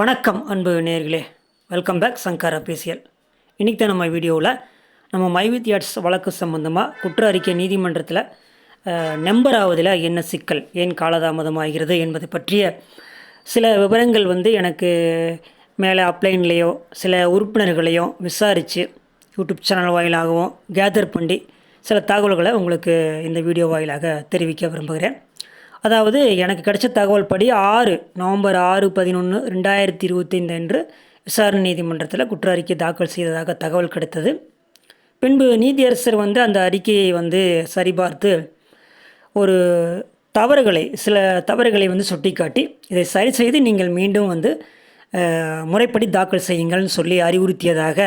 வணக்கம் அன்பு நேர்களே வெல்கம் பேக் சங்கர் அபிசியல் இன்றைக்கி தான் நம்ம வீடியோவில் நம்ம மைவித் யார்ட்ஸ் வழக்கு சம்பந்தமாக குற்ற அறிக்கை நீதிமன்றத்தில் நம்பர் ஆவதில் என்ன சிக்கல் ஏன் காலதாமதமாகிறது என்பது பற்றிய சில விவரங்கள் வந்து எனக்கு மேலே அப்ளைன்லேயோ சில உறுப்பினர்களையோ விசாரித்து யூடியூப் சேனல் வாயிலாகவும் கேதர் பண்ணி சில தகவல்களை உங்களுக்கு இந்த வீடியோ வாயிலாக தெரிவிக்க விரும்புகிறேன். அதாவது எனக்கு கிடைச்ச தகவல் படி ஆறு நவம்பர் ஆறு பதினொன்று ரெண்டாயிரத்தி இருபத்தைந்து அன்று விசாரணை நீதிமன்றத்தில் குற்ற அறிக்கை தாக்கல் செய்ததாக தகவல் கிடைத்தது. பின்பு நீதியரசர் வந்து அந்த அறிக்கையை வந்து சரிபார்த்து ஒரு தவறுகளை சில தவறுகளை வந்து சுட்டிக்காட்டி இதை சரி செய்து நீங்கள் மீண்டும் வந்து முறைப்படி தாக்கல் செய்யுங்கள்னு சொல்லி அறிவுறுத்தியதாக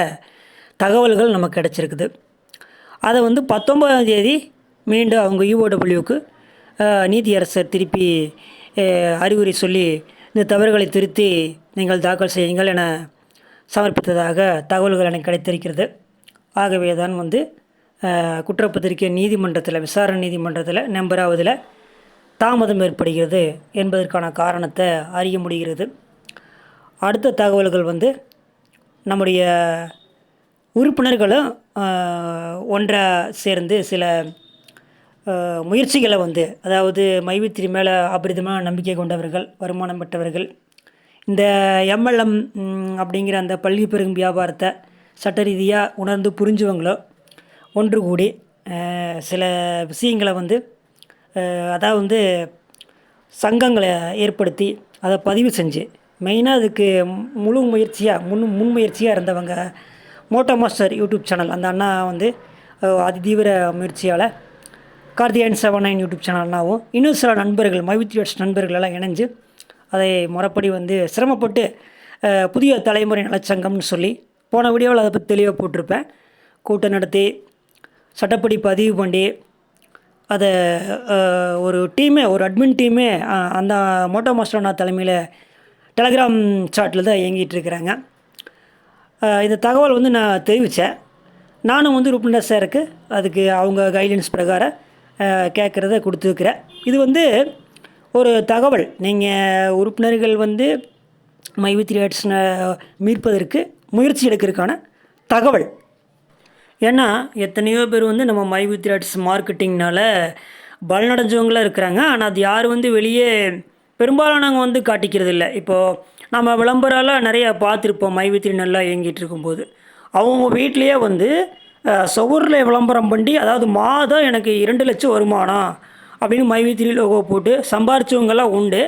தகவல்கள் நமக்கு கிடச்சிருக்குது. அதை வந்து பத்தொன்பதாம் தேதி மீண்டும் அவங்க யூஓடபிள்யூக்கு நீதியரசர் திருப்பி அறிவுரை சொல்லி இந்த தவறுகளை திருத்தி நீங்கள் தாக்கல் செய்யுங்கள் என சமர்ப்பித்ததாக தகவல்கள் எனக்கு கிடைத்திருக்கிறது. ஆகவே தான் வந்து குற்றப்பத்திரிக்கை குற்றப்பத்திரிகை நீதிமன்றத்தில் விசாரணை நீதிமன்றத்தில் நம்பராவதில் தாமதம் ஏற்படுகிறது என்பதற்கான காரணத்தை அறிய முடிகிறது. அடுத்த தகவல்கள் வந்து நம்முடைய உறுப்பினர்களும் ஒன்றாக சேர்ந்து சில முயற்சிகளை வந்து அதாவது மைவித்திரி மேலே அபரிதமான நம்பிக்கை கொண்டவர்கள் வருமானம் பெற்றவர்கள் இந்த எம்எல்எம் அப்படிங்கிற அந்த பள்ளி பெருகும் வியாபாரத்தை சட்ட ரீதியாக உணர்ந்து புரிஞ்சவங்களோ ஒன்று கூடி சில விஷயங்களை வந்து அதாவது வந்து சங்கங்களை ஏற்படுத்தி அதை பதிவு செஞ்சு மெயினாக அதுக்கு முழு முயற்சியாக முன் முன்முயற்சியாக இருந்தவங்க மோட்டோ மாஸ்டர் யூடியூப் சேனல் அந்த அண்ணா வந்து அதிதீவிர முயற்சியால் கார்த்திகேயன் செவன் நைன் யூடியூப் சேனல்னாவும் இன்னும் சில நண்பர்கள் மைவித்யோட்ஸ் நண்பர்கள் எல்லாம் இணைஞ்சு அதை முறைப்படி வந்து சிரமப்பட்டு புதிய தலைமுறை நலச்சங்கம்னு சொல்லி போன வீடியோவில் அதை பற்றி தெளிவாக போட்டிருப்பேன். கூட்டம் நடத்தி சட்டப்படி பதிவு பண்ணி அதை ஒரு டீமே ஒரு அட்மின் டீமே அந்த மோட்டோ மாஸ்டர்னா தலைமையில் டெலகிராம் சாட்டில் தான் இயங்கிட்டு இருக்கிறாங்க. இந்த தகவல் வந்து நான் தெரிவித்தேன் நானும் வந்து ருப்னா சாருக்கு அதுக்கு அவங்க கைட்லைன்ஸ் பிரகாரம் கேட்குறத கொடுத்துருக்குறேன். இது வந்து ஒரு தகவல். நீங்கள் உறுப்பினர்கள் வந்து மைவித்ரி ஆட்ஸ்னை மீட்பதற்கு முயற்சி எடுக்கிறதுக்கான தகவல். ஏன்னா எத்தனையோ பேர் வந்து நம்ம மை ஆட்ஸ் ஆர்ட்ஸ் மார்க்கெட்டிங்னால பலனடைஞ்சவங்களாம் இருக்கிறாங்க. ஆனால் அது யாரும் வந்து வெளியே பெரும்பாலானவங்க வந்து காட்டிக்கிறது இல்லை இப்போது நம்ம விளம்பரம்லாம் நிறையா பார்த்துருப்போம். மை வித்ரி நல்லா இயங்கிட்டு இருக்கும்போது. அவங்க வீட்லேயே வந்து சுவரில் விளம்பரம் பண்ணி அதாவது மாதம் எனக்கு இரண்டு லட்சம் வருமானம் அப்படின்னு மை வித்ரி லோகோ போட்டு சம்பாரிச்சவங்கெல்லாம் உண்டு.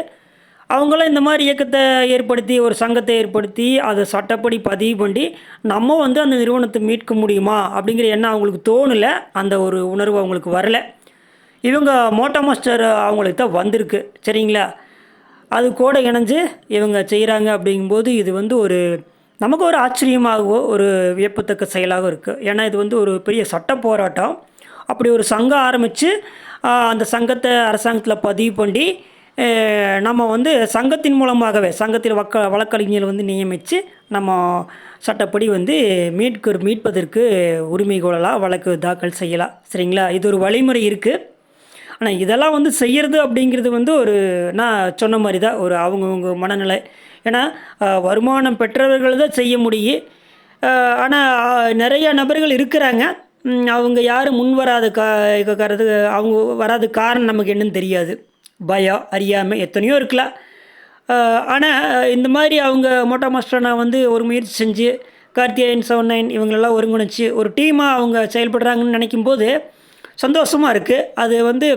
அவங்களாம் இந்த மாதிரி இயக்கத்தை ஏற்படுத்தி ஒரு சங்கத்தை ஏற்படுத்தி அதை சட்டப்படி பதிவு பண்ணி நம்ம வந்து அந்த நிறுவனத்தை மீட்க முடியுமா அப்படிங்கிற எண்ணம் அவங்களுக்கு தோணலை. அந்த ஒரு உணர்வு அவங்களுக்கு வரல. இவங்க மோட்டா மாஸ்டர் அவங்களுக்கு தான் வந்திருக்கு. சரிங்களா? அது கூட இணைஞ்சு இவங்க செய்கிறாங்க அப்படிங்கும்போது இது வந்து ஒரு நமக்கு ஒரு ஆச்சரியமாகவோ ஒரு வியப்பத்தக்க செயலாகவும் இருக்குது ஏன்னா இது வந்து ஒரு பெரிய சட்ட போராட்டம். அப்படி ஒரு சங்கம் ஆரம்பித்து அந்த சங்கத்தை அரசாங்கத்தில் பதிவு பண்ணி நம்ம வந்து சங்கத்தின் மூலமாகவே சங்கத்தில் வக்க வழக்கறிஞர் வந்து நியமித்து நம்ம சட்டப்படி வந்து மீட்கு மீட்பதற்கு உரிமை கோரலாம் வழக்கு தாக்கல் செய்யலாம் சரிங்களா? இது ஒரு வழிமுறை இருக்குது ஆனால் இதெல்லாம் வந்து செய்கிறது அப்படிங்கிறது வந்து ஒரு நான் சொன்ன மாதிரி தான் ஒரு அவங்கவுங்க மனநிலை. ஏன்னா வருமானம் பெற்றவர்கள் தான் செய்ய முடியும் ஆனால் நிறையா நபர்கள் இருக்கிறாங்க. அவங்க யாரும் முன் வராத கா அவங்க வராத காரணம் நமக்கு என்னன்னு தெரியாது. பயம் அறியாமல் எத்தனையோ இருக்கலாம். ஆனால் இந்த மாதிரி அவங்க மோட்டா மாஸ்டர் நான் வந்து ஒரு முயற்சி செஞ்சு கார்த்திகேயன் செவன் நைன் இவங்களெல்லாம் ஒருங்கிணைச்சு ஒரு டீமாக அவங்க செயல்படுறாங்கன்னு நினைக்கும் போது சந்தோஷமாக இருக்குது அது வந்து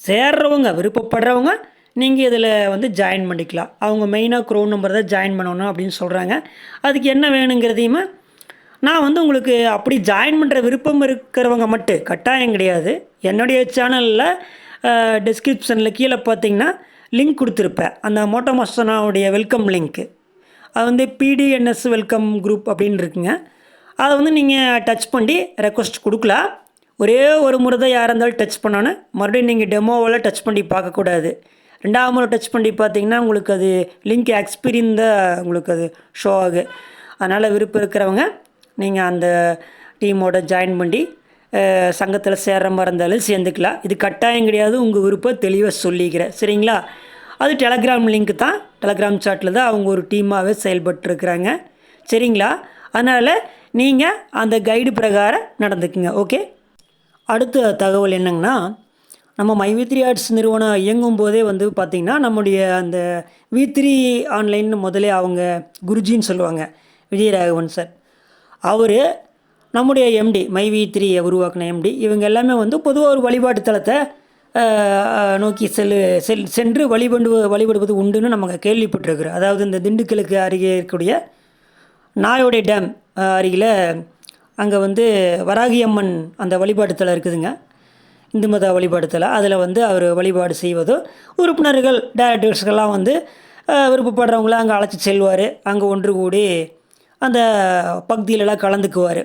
சேர்றவங்க விருப்பப்படுறவங்க நீங்கள் இதில் வந்து ஜாயின் பண்ணிக்கலாம். அவங்க மெயினாக க்ரோ நம்பர் தான் ஜாயின் பண்ணணும் அப்படின்னு சொல்கிறாங்க அதுக்கு என்ன வேணுங்கிறதையுமே நான் வந்து உங்களுக்கு அப்படி ஜாயின் பண்ணுற விருப்பம் இருக்கிறவங்க மட்டும் கட்டாயம் கிடையாது. என்னுடைய சேனலில் டிஸ்கிரிப்ஷனில் கீழே பார்த்தீங்கன்னா லிங்க் கொடுத்துருப்பேன். அந்த மோட்டோ மாஸ்டனாவுடைய வெல்கம் லிங்க்கு அது வந்து பிடிஎன்எஸ் வெல்கம் குரூப் அப்படின்னு இருக்குங்க. அதை வந்து நீங்கள் டச் பண்ணி ரெக்வஸ்ட் கொடுக்கலாம். ஒரே ஒரு முறை தான் யாராக இருந்தாலும் டச் பண்ணோன்னு மறுபடியும் நீங்கள் டெமோவில் டச் பண்ணி பார்க்கக்கூடாது. ரெண்டாவது முறை டச் பண்ணி பார்த்தீங்கன்னா உங்களுக்கு அது லிங்க் எக்ஸ்பீரியன் தான் உங்களுக்கு அது ஷோ ஆகு. அதனால் விருப்பம் இருக்கிறவங்க நீங்கள் அந்த டீமோட ஜாயின் பண்ணி சங்கத்தில் சேர்ற மாதிரி இருந்தாலும் சேர்ந்துக்கலாம். இது கட்டாயம் கிடையாது உங்கள் விருப்பம் தெளிவாக சொல்லிக்கிறேன். சரிங்களா? அது டெலகிராம் லிங்க் தான். டெலகிராம் சாட்டில் தான் அவங்க ஒரு டீமாகவே செயல்பட்டுருக்குறாங்க. சரிங்களா? அதனால் நீங்கள் அந்த கைடு பிரகாரம் நடந்துக்குங்க. ஓகே அடுத்த தகவல் என்னங்கன்னா நம்ம மை வி த்ரீ ஆர்ட்ஸ் நிறுவனம் இயங்கும் போதே வந்து பார்த்திங்கன்னா நம்முடைய அந்த வி த்ரீ ஆன்லைன் முதலே அவங்க குருஜின்னு சொல்லுவாங்க விஜயராகவன் சார். அவர் நம்முடைய எம்டி மை வி த்ரீயை உருவாக்கின எம்டி இவங்க எல்லாமே வந்து பொதுவாக ஒரு வழிபாட்டு தளத்தை நோக்கி செல்லு செல் சென்று வழிபண்டு வழிபடுவது உண்டுன்னு நமக்கு கேள்விப்பட்டிருக்கிறோம். அதாவது இந்த திண்டுக்கலுக்கு அருகே இருக்கக்கூடிய நாயோடை டேம் அருகில் அங்கே வந்து வராகி அம்மன் அந்த வழிபாட்டுத்தலம் இருக்குதுங்க. இந்து மத வழிபாடு அதில் வந்து அவர் வழிபாடு செய்வதும் உறுப்பினர்கள் டைரக்டர்ஸ்கெல்லாம் வந்து விருப்பப்படுறவங்களாம் விருப்பப்படுறவங்கள அங்கே அழைச்சி செல்வார். அங்கே ஒன்று கூடி அந்த பகுதியிலலாம் கலந்துக்குவார்.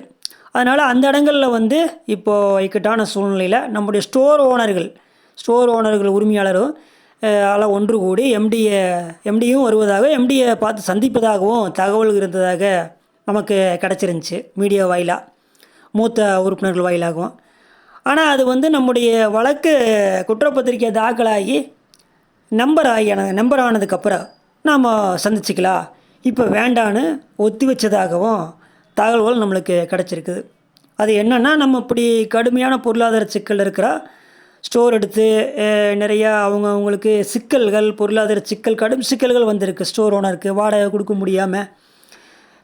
அதனால் அந்த இடங்களில் வந்து இப்போது இக்கட்டான சூழ்நிலையில் நம்முடைய ஸ்டோர் ஓனர்கள் ஸ்டோர் ஓனர்கள் உரிமையாளரும் அதெல்லாம் எல்லாம் ஒன்று கூடி எம்டியை எம்டியும் வருவதாக எம்டியை பார்த்து சந்திப்பதாகவும் தகவல் இருந்ததாக நமக்கு கிடச்சிருந்துச்சி மீடியா வாயிலாக மூத்த உறுப்பினர்கள் வாயிலாகவும். ஆனால் அது வந்து நம்முடைய வழக்கு குற்றப்பத்திரிக்கை தாக்கலாகி நம்பர் ஆகியான நம்பர் ஆனதுக்கப்புறம் நாம் சந்திச்சுக்கலாம். இப்போ வேண்டான்னு ஒத்தி வச்சதாகவும் தகவல்கள் நம்மளுக்கு கிடச்சிருக்குது. அது என்னென்னா நம்ம இப்படி கடுமையான பொருளாதார சிக்கல் இருக்கிற ஸ்டோர் எடுத்து நிறையா அவங்க அவங்களுக்கு சிக்கல்கள் பொருளாதார சிக்கல் கடும் சிக்கல்கள் வந்திருக்கு. ஸ்டோர் ஓனருக்கு வாடகை கொடுக்க முடியாமல்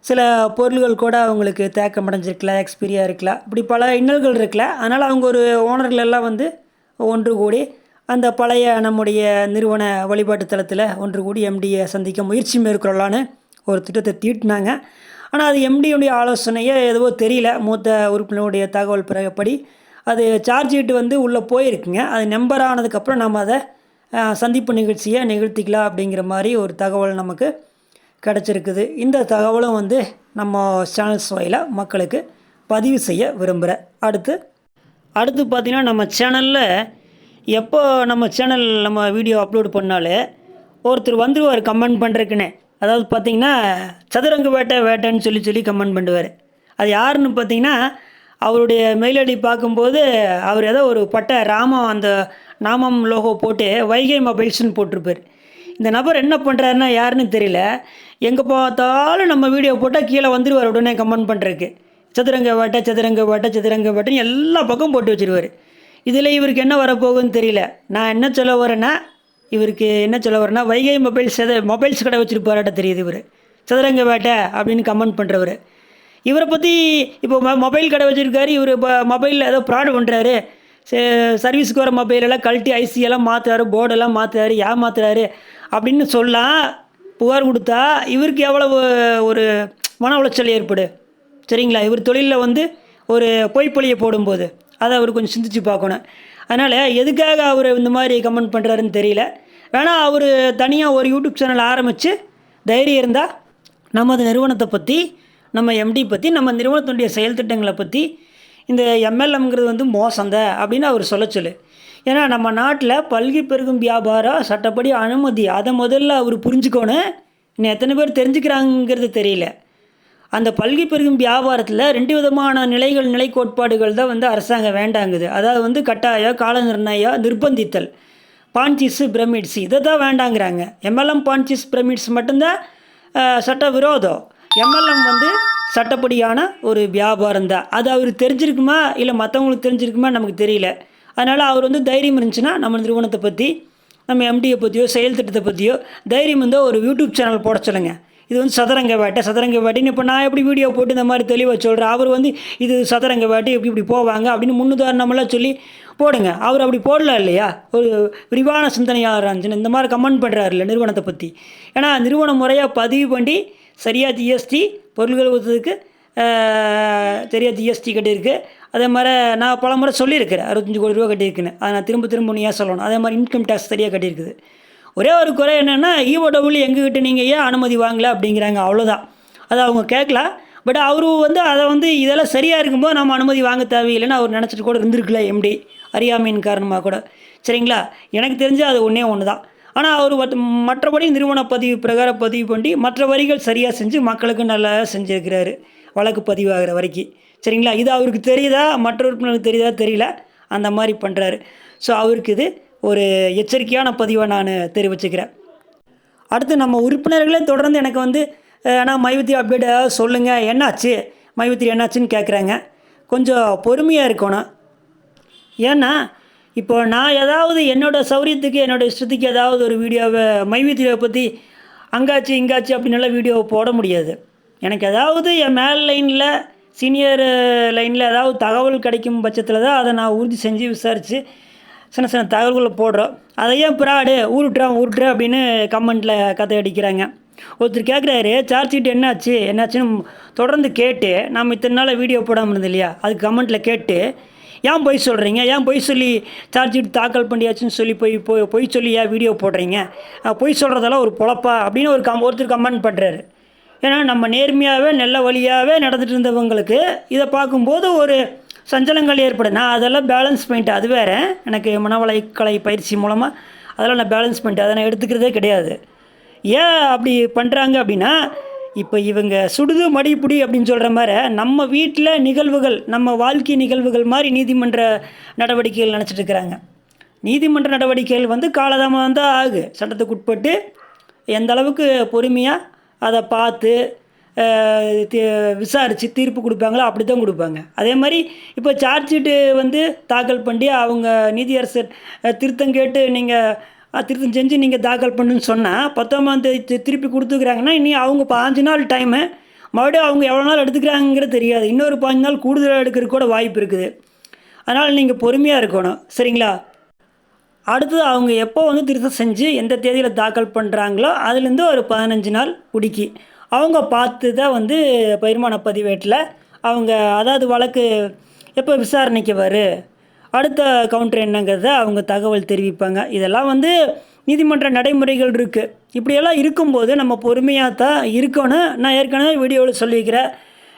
சில பொருள்கள் கூட அவங்களுக்கு தேக்கம் அடைஞ்சிருக்கலாம் எக்ஸ்பீரியாக இருக்கலாம் இப்படி பல இன்னல்கள் இருக்கல. அதனால் அவங்க ஒரு ஓனர்கள் எல்லாம் வந்து ஒன்று கூடி அந்த பழைய நம்முடைய நிறுவன வழிபாட்டு தளத்தில் ஒன்று கூடி எம்டியை சந்திக்க முயற்சி மேற்கொள்ளலான்னு ஒரு திட்டத்தை தீட்டினாங்க. ஆனால் அது எம்டியுடைய ஆலோசனையே எதுவோ தெரியல. மூத்த உறுப்பினருடைய தகவல் பிறகுப்படி அது சார்ஜ் ஷீட் வந்து உள்ளே போயிருக்குங்க. அது நம்பர் ஆனதுக்கப்புறம் நம்ம அதை சந்திப்பு நிகழ்ச்சியை நிகழ்த்திக்கலாம் அப்படிங்கிற மாதிரி ஒரு தகவல் நமக்கு கிடச்சிருக்குது. இந்த தகவலும் வந்து நம்ம சேனல்ஸ் வாயிலாக மக்களுக்கு பதிவு செய்ய விரும்புகிறேன் அடுத்து அடுத்து பார்த்திங்கன்னா நம்ம சேனலில் எப்போ நம்ம சேனல் நம்ம வீடியோ அப்லோட் பண்ணாலே ஒருத்தர் வந்துருவார் கமெண்ட் பண்ணுறதுக்குன்னு அதாவது பார்த்திங்கன்னா சதுரங்க வேட்டை வேட்டைன்னு சொல்லி சொல்லி கமெண்ட் பண்ணுவார். அது யாருன்னு பார்த்தீங்கன்னா அவருடைய மெயில் ஐடி பார்க்கும்போது அவர் ஏதோ ஒரு பட்டை ராமம் அந்த நாமம் லோகோ போட்டு வைகை மொபைல்ஸ்னு போட்டிருப்பார். இந்த நபர் என்ன பண்ணுறாருன்னா யாருன்னு தெரியல. எங்கே பார்த்தாலும் நம்ம வீடியோ போட்டால் கீழே வந்துடுவார் உடனே கமெண்ட் பண்ணுறதுக்கு சதுரங்க வேட்டை சதுரங்க வேட்டை சதுரங்க வேட்டைன்னு எல்லா பக்கம் போட்டு வச்சிருவார். இதில் இவருக்கு என்ன வரப்போகுதுன்னு தெரியல. நான் என்ன சொல்ல வரேன்னா இவருக்கு என்ன சொல்ல வரேன்னா வைகை மொபைல்ஸ் எதை மொபைல்ஸ் கடை வச்சுருப்பாராட்ட தெரியுது இவர். சதுரங்க வேட்டை அப்படின்னு கமெண்ட் பண்ணுறவர் இவரை பற்றி இப்போ ம மொபைல் கடை வச்சுருக்காரு இவர் இப்போ மொபைலில் ஏதோ ப்ராடு பண்ணுறாரு சர்வீஸ்க்கு வர மொபைலெல்லாம் கழட்டி ஐசி எல்லாம் மாற்றுறாரு போர்டெல்லாம் மாற்றுறாரு ஏமாத்துறாரு அப்படின்னு சொல்லலாம் புகார் கொடுத்தா இவருக்கு எவ்வளவு ஒரு மன உளைச்சல் ஏற்படு. சரிங்களா? இவர் தொழிலில் வந்து ஒரு பொய்ப்பொழியை போடும்போது. அதை அவர் கொஞ்சம் சிந்திச்சு பார்க்கணும். அதனால் எதுக்காக அவர் இந்த மாதிரி கமெண்ட் பண்ணுறாருன்னு தெரியல. வேணால் அவர் தனியாக ஒரு யூடியூப் சேனல் ஆரம்பித்து தைரியம் இருந்தால் நமது நிறுவனத்தை பற்றி நம்ம எம்டி பற்றி நம்ம நிறுவனத்தினுடைய செயல் திட்டங்களை பற்றி இந்த எம்எல்எம்ங்கிறது வந்து மோசந்த அப்படின்னு அவர் சொல்ல சொல்லு. ஏன்னா நம்ம நாட்டில் பல்கி பெருகும் வியாபாரம் சட்டப்படி அனுமதி அதை முதல்ல அவர் புரிஞ்சுக்கணும் இன்னும் எத்தனை பேர் தெரிஞ்சுக்கிறாங்கிறது தெரியல. அந்த பல்கி பெருகும் வியாபாரத்தில் ரெண்டு விதமான நிலைகள் நிலை கோட்பாடுகள் தான் வந்து அரசாங்கம் வேண்டாங்குது. அதாவது வந்து கட்டாயம் கால நிர்ணயம் நிர்பந்தித்தல். பான்சிஸு பிரமிட்ஸு இதை தான் வேண்டாங்கிறாங்க. எம்எல்எம் பான்சிஸ் பிரமிட்ஸ் மட்டும்தான் சட்ட விரோதம். எம்எல்எம் வந்து சட்டப்படியான ஒரு வியாபாரம் தான் அது அவர் தெரிஞ்சிருக்குமா? இல்லை மற்றவங்களுக்கு தெரிஞ்சிருக்குமா நமக்கு தெரியல. அதனால் அவர் வந்து தைரியம் இருந்துச்சுன்னா நம்ம நிறுவனத்தை பற்றி நம்ம எம்டியை பற்றியோ செயல் திட்டத்தை பற்றியோ தைரியம் இருந்தால் ஒரு யூடியூப் சேனல் போட சொல்லுங்க. இது வந்து சதுரங்க வேட்டை சதுரங்க வேட்டைன்னு இப்போ நான் எப்படி வீடியோ போட்டு இந்த மாதிரி தெளிவாக சொல்கிறேன் அவர் வந்து இது சதுரங்க வேட்டை இப்படி இப்படி போவாங்க அப்படின்னு முன்னுதாரணமெல்லாம் சொல்லி போடுங்க. அவர் அப்படி போடல இல்லையா? ஒரு விரிவான சிந்தனையாளர் இருந்துச்சுன்னு இந்த மாதிரி கமெண்ட் பண்ணுறாருல்ல நிறுவனத்தை பற்றி ஏன்னா நிறுவனம் முறையாக பதிவு பண்ணி சரியாக ஜிஎஸ்டி பொருள்கள் ஊற்றுறதுக்கு சரியாக ஜிஎஸ்டி கட்டியிருக்கு. அதே மாதிரி நான் பல முறை சொல்லியிருக்கிறேன் அறுபத்தஞ்சு கோடி ரூபா கட்டியிருக்கேன் அதை நான் திரும்ப திரும்ப நீ ஏன் சொல்லணும். அதே மாதிரி இன்கம் டேக்ஸ் சரியாக கட்டியிருக்குது. ஒரே ஒரு குறை என்னென்னா இஓடபிள்யூ எங்ககிட்ட நீங்கள் ஏன் அனுமதி வாங்கல அப்படிங்கிறாங்க அவ்வளோதான் அதை அவங்க கேட்கல பட் அவரு வந்து அதை வந்து இதெல்லாம் சரியாக இருக்கும்போது நம்ம அனுமதி வாங்க தேவையில்லைன்னு அவர் நினச்சிட்டு கூட இருந்திருக்கல எம்டி அறியாமையின் காரணமாக கூட. சரிங்களா? எனக்கு தெரிஞ்சு அது ஒன்றே ஒன்று தான் ஆனால் அவர் மற்றபடி நிறுவன பதிவு பிரகாரம் பதிவு பண்ணி மற்ற வரிகள் சரியாக செஞ்சு மக்களுக்கு நல்லா செஞ்சுருக்கிறாரு. வழக்கு பதிவாகிற வரைக்கும். சரிங்களா? இது அவருக்கு தெரியுதா? மற்ற உறுப்பினருக்கு தெரியுதா? தெரியல. அந்த மாதிரி பண்ணுறாரு ஸோ அவருக்கு இது ஒரு எச்சரிக்கையான பதிவை நான் தெரிவிச்சுக்கிறேன். அடுத்து நம்ம உறுப்பினர்களே தொடர்ந்து எனக்கு வந்து ஆனால் மைவத்தி அப்டேட் ஏதாவது சொல்லுங்கள் என்னாச்சு? மைவித்திரி என்னாச்சுன்னு கேட்குறாங்க கொஞ்சம் பொறுமையாக இருக்கணும். ஏன்னா இப்போ நான் ஏதாவது என்னோடய சௌரியத்துக்கு என்னோடய இஷ்டத்துக்கு ஏதாவது ஒரு வீடியோவை மைவித்திரியை பற்றி அங்காச்சு இங்காச்சு அப்படின்னு எல்லாம் வீடியோவை போட முடியாது. எனக்கு ஏதாவது என் மேல் லைனில் சீனியர் லைனில் ஏதாவது தகவல் கிடைக்கும் பட்சத்தில் தான் அதை நான் உறுதி செஞ்சு விசாரித்து சின்ன சின்ன தகவல்களை போடுறோம். அதை ஏன் பிராடு ஊருட்டுறான் ஊருட்டுற அப்படின்னு கமெண்ட்டில் கதை அடிக்கிறாங்க. ஒருத்தர் கேட்குறாரு சார்ஜ் ஷீட் என்னாச்சு? என்னாச்சுன்னு தொடர்ந்து கேட்டு நம்ம இத்தனை நாள் வீடியோ போடாமல் இருந்தது இல்லையா? அதுக்கு கமெண்ட்டில் கேட்டு ஏன் பொய் சொல்கிறீங்க ஏன் பொய் சொல்லி சார்ஜ் ஷீட் தாக்கல் பண்ணியாச்சுன்னு சொல்லி போய் போய் பொய் சொல்லி ஏன் வீடியோ போடுறீங்க? பொய் சொல்கிறதெல்லாம் ஒரு பொழப்பா? அப்படின்னு ஒரு கம் ஒருத்தர் கமெண்ட் பண்ணுறாரு ஏன்னா நம்ம நேர்மையாகவே நல்ல வழியாகவே நடந்துட்டு இருந்தவங்களுக்கு இதை பார்க்கும்போது ஒரு சஞ்சலங்கள் ஏற்படும். நான் அதெல்லாம் பேலன்ஸ் பண்ணிட்டு அது வேறு. எனக்கு மனவளைக்கலை பயிற்சி மூலமாக அதெல்லாம் நான் பேலன்ஸ் பண்ணிட்டு அதை நான் எடுத்துக்கிறதே கிடையாது. ஏன் அப்படி பண்ணுறாங்க அப்படின்னா இப்போ இவங்க சுடுது மடிப்புடி அப்படின்னு சொல்கிற மாதிரி நம்ம வீட்டில் நிகழ்வுகள் நம்ம வாழ்க்கை நிகழ்வுகள் மாதிரி நீதிமன்ற நடவடிக்கைகள் நினச்சிட்டு இருக்கிறாங்க. நீதிமன்ற நடவடிக்கைகள் வந்து காலதாமதம் தான் ஆகு சட்டத்துக்கு உட்பட்டு எந்த அளவுக்கு பொறுமையாக அதை பார்த்து விசாரித்து தீர்ப்பு கொடுப்பாங்களோ அப்படி தான் கொடுப்பாங்க. அதே மாதிரி இப்போ சார்ஜ் ஷீட்டு வந்து தாக்கல் பண்ணி அவங்க நீதியரசர் திருத்தம் கேட்டு நீங்கள் திருத்தம் செஞ்சு நீங்கள் தாக்கல் பண்ணுன்னு சொன்னால் பத்தொம்பதாம் தேதி திருப்பி கொடுத்துக்கிறாங்கன்னா இனி அவங்க பாஞ்சு நாள் டைமு மறுபடியும் அவங்க எவ்வளோ நாள் எடுத்துக்கிறாங்கிறது தெரியாது. இன்னொரு பாஞ்சு நாள் கூடுதலாக எடுக்கிறதுக்கு கூட வாய்ப்பு இருக்குது. அதனால் நீங்கள் பொறுமையாக இருக்கணும். சரிங்களா? அடுத்தது அவங்க எப்போ வந்து திருத்தம் செஞ்சு எந்த தேதியில் தாக்கல் பண்ணுறாங்களோ அதுலேருந்து ஒரு பதினஞ்சு நாள் குடிக்கி. அவங்க பார்த்து தான் வந்து பயிர்மான பதிவேட்டில் அவங்க அதாவது வழக்கு எப்போ விசாரணைக்கு வரும் அடுத்த கவுண்டர் என்னங்கிறத அவங்க தகவல் தெரிவிப்பாங்க. இதெல்லாம் வந்து நீதிமன்ற நடைமுறைகள் இருக்குது இப்படியெல்லாம் இருக்கும்போது நம்ம பொறுமையாக தான் இருக்கணும். நான் ஏற்கனவே வீடியோவில் சொல்லியிருக்கிறேன்.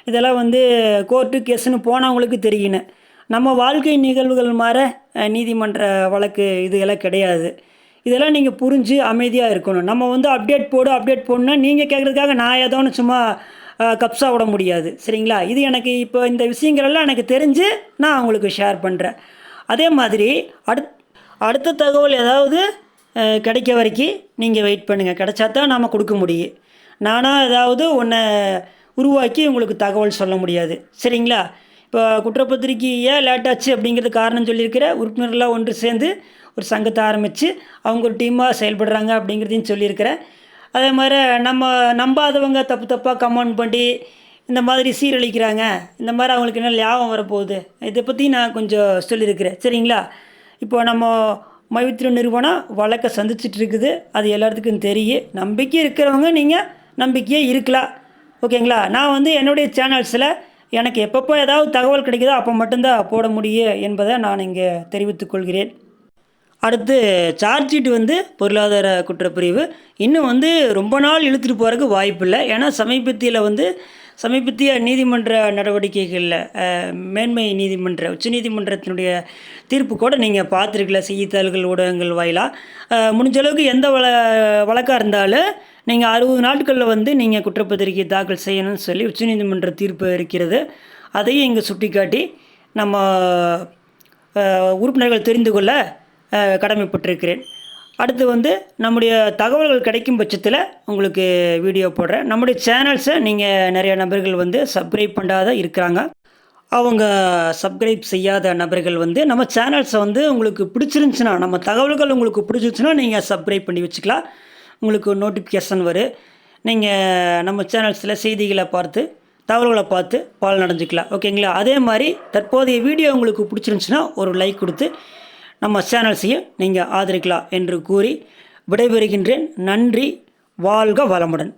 இதெல்லாம் வந்து கோர்ட்டு கேஸுன்னு போனவங்களுக்கு தெரியணும். நம்ம வாழ்க்கை நிகழ்வுகள் மாற நீதிமன்ற வழக்கு இது எல்லாம் கிடையாது. இதெல்லாம் நீங்கள் புரிஞ்சு அமைதியாக இருக்கணும். நம்ம வந்து அப்டேட் போடு அப்டேட் போடணும்னா நீங்கள் கேட்குறதுக்காக நான் ஏதோ ஒன்று சும்மா கப்ஸாக கப்ஸா விட முடியாது. சரிங்களா? இது எனக்கு இப்போ இந்த விஷயங்களெல்லாம் எனக்கு தெரிஞ்சு நான் உங்களுக்கு ஷேர் பண்ணுறேன் அதே மாதிரி அடுத் அடுத்த தகவல் ஏதாவது கிடைக்க வரைக்கும் நீங்கள் வெயிட் பண்ணுங்கள் கிடைச்சா தான் நாம் கொடுக்க முடியும். நானாக ஏதாவது ஒன்றை உருவாக்கி உங்களுக்கு தகவல் சொல்ல முடியாது. சரிங்களா? இப்போ குற்றப்பத்திரிக்கை ஏன் லேட்டாச்சு அப்படிங்கிறது காரணம் சொல்லியிருக்கிற உறுப்பினர்களாக ஒன்று சேர்ந்து ஒரு சங்கத்தை ஆரம்பித்து அவங்க ஒரு டீமாக செயல்படுறாங்க அப்படிங்கிறதையும் சொல்லியிருக்கிறேன் அதே மாதிரி நம்ம நம்பாதவங்க தப்பு தப்பாக கமெண்ட் பண்ணி இந்த மாதிரி சீரழிக்கிறாங்க. இந்த மாதிரி அவங்களுக்கு என்ன லாபம் வரப்போகுது? இதை பற்றி நான் கொஞ்சம் சொல்லியிருக்கிறேன். சரிங்களா? இப்போ நம்ம மைவித்திர நிறுவனம் வழக்கை சந்திச்சுட்டு இருக்குது. அது எல்லாத்துக்கும் தெரியும். நம்பிக்கை இருக்கிறவங்க நீங்கள் நம்பிக்கையே இருக்கலாம். ஓகேங்களா? நான் வந்து என்னுடைய சேனல்ஸில் எனக்கு எப்பப்போ ஏதாவது தகவல் கிடைக்குதோ அப்போ மட்டும்தான் போட முடியும் என்பதை நான் இங்கே தெரிவித்துக் கொள்கிறேன். அடுத்து சார்ஜ் ஷீட் வந்து பொருளாதார குற்றப்பிரிவு. இன்னும் வந்து ரொம்ப நாள் இழுத்துட்டு போகிறதுக்கு வாய்ப்பு இல்லை. ஏன்னா சமீபத்தியில் வந்து சமீபத்திய நீதிமன்ற நடவடிக்கைகளில் மேன்மை நீதிமன்ற உச்சநீதிமன்றத்தினுடைய தீர்ப்பு கூட நீங்கள் பார்த்துருக்கல. செய்தித்தாள்கள் ஊடகங்கள் வாயிலாக முடிஞ்ச அளவுக்கு எந்த வழ வழக்காக இருந்தாலும் நீங்கள் அறுபது நாட்களில் வந்து நீங்கள் குற்றப்பத்திரிகை தாக்கல் செய்யணும்னு சொல்லி உச்சநீதிமன்ற தீர்ப்பு இருக்கிறது. அதையும் இங்கே சுட்டிக்காட்டி நம்ம உறுப்பினர்கள் தெரிந்து கொள்ள கடமைப்பட்டிருக்கிறேன். அடுத்து வந்து நம்முடைய தகவல்கள் கிடைக்கும் பட்சத்தில் உங்களுக்கு வீடியோ போடுறேன். நம்முடைய சேனல்ஸை நீங்கள் நிறைய நபர்கள் வந்து சப்ஸ்கிரைப் பண்ணாத இருக்கிறாங்க. அவங்க சப்ஸ்கிரைப் செய்யாத நபர்கள் வந்து நம்ம சேனல்ஸை வந்து உங்களுக்கு பிடிச்சிருந்துச்சுன்னா நம்ம தகவல்கள் உங்களுக்கு பிடிச்சிருந்துச்சுன்னா நீங்கள் சப்ஸ்கிரைப் பண்ணி வச்சுக்கலாம். உங்களுக்கு நோட்டிஃபிகேஷன் வரும் நீங்கள் நம்ம சேனல்ஸில் செய்திகளை பார்த்து தகவல்களை பார்த்து பால் நடந்துக்கலாம் ஓகேங்களா அதே மாதிரி தற்போதைய வீடியோ உங்களுக்கு பிடிச்சிருந்துச்சுன்னா ஒரு லைக் கொடுத்து நம்ம சேனல்ஸையும் நீங்கள் ஆதரிக்கலாம் என்று கூறி விடைபெறுகின்றேன். நன்றி. வாழ்க வளமுடன்.